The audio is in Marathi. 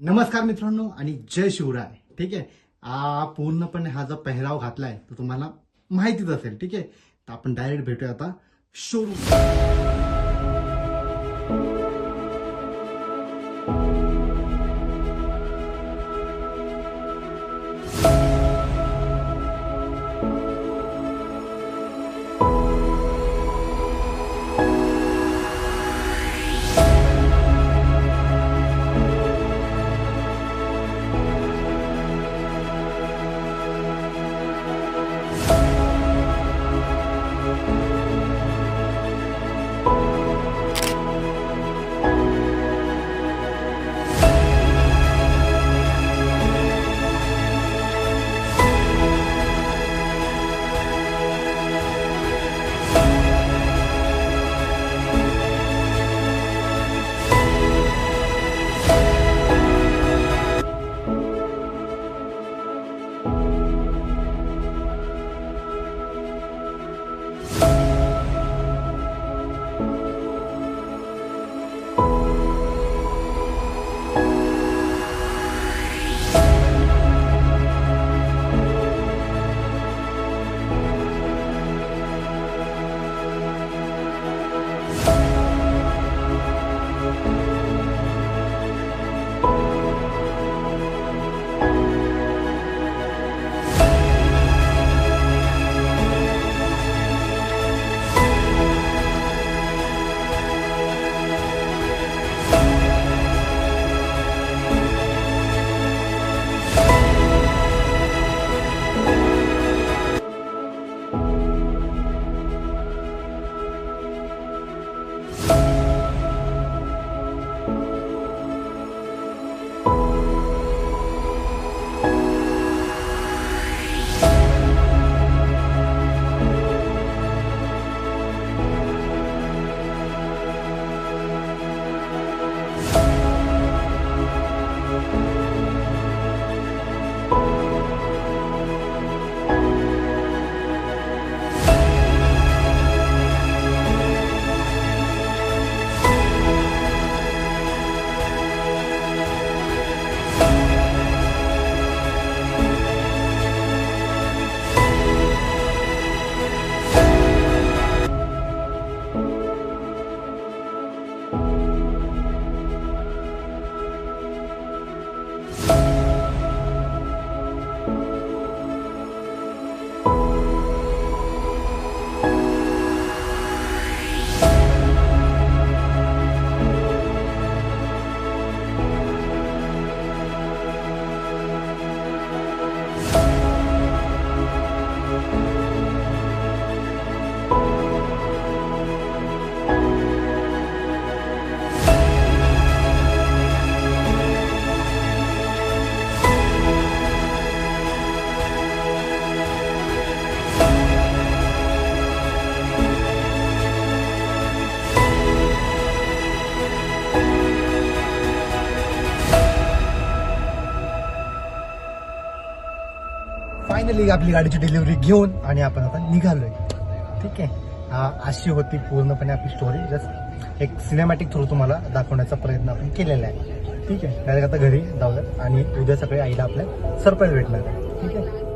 नमस्कार मित्रांनो आणि जय शिवराय. ठीक आहे? पूर्णपणे हा जो पेहराव घातलाय तो तुम्हाला माहितीच असेल. ठीक आहे? तर आपण डायरेक्ट भेटूया आता. शोरूम. फायनली आपली गाडीची डिलिव्हरी घेऊन आणि आपण आता निघालोय. ठीक आहे? अशी होती पूर्णपणे आपली स्टोरी जस्ट एक सिनेमॅटिक थ्रू तुम्हाला दाखवण्याचा प्रयत्न आपण केलेला आहे. ठीक आहे? डायरेक्ट आता घरी जाऊयात आणि उद्या सकाळी आईला आपल्या सरप्राईज भेटणार आहे. ठीक आहे?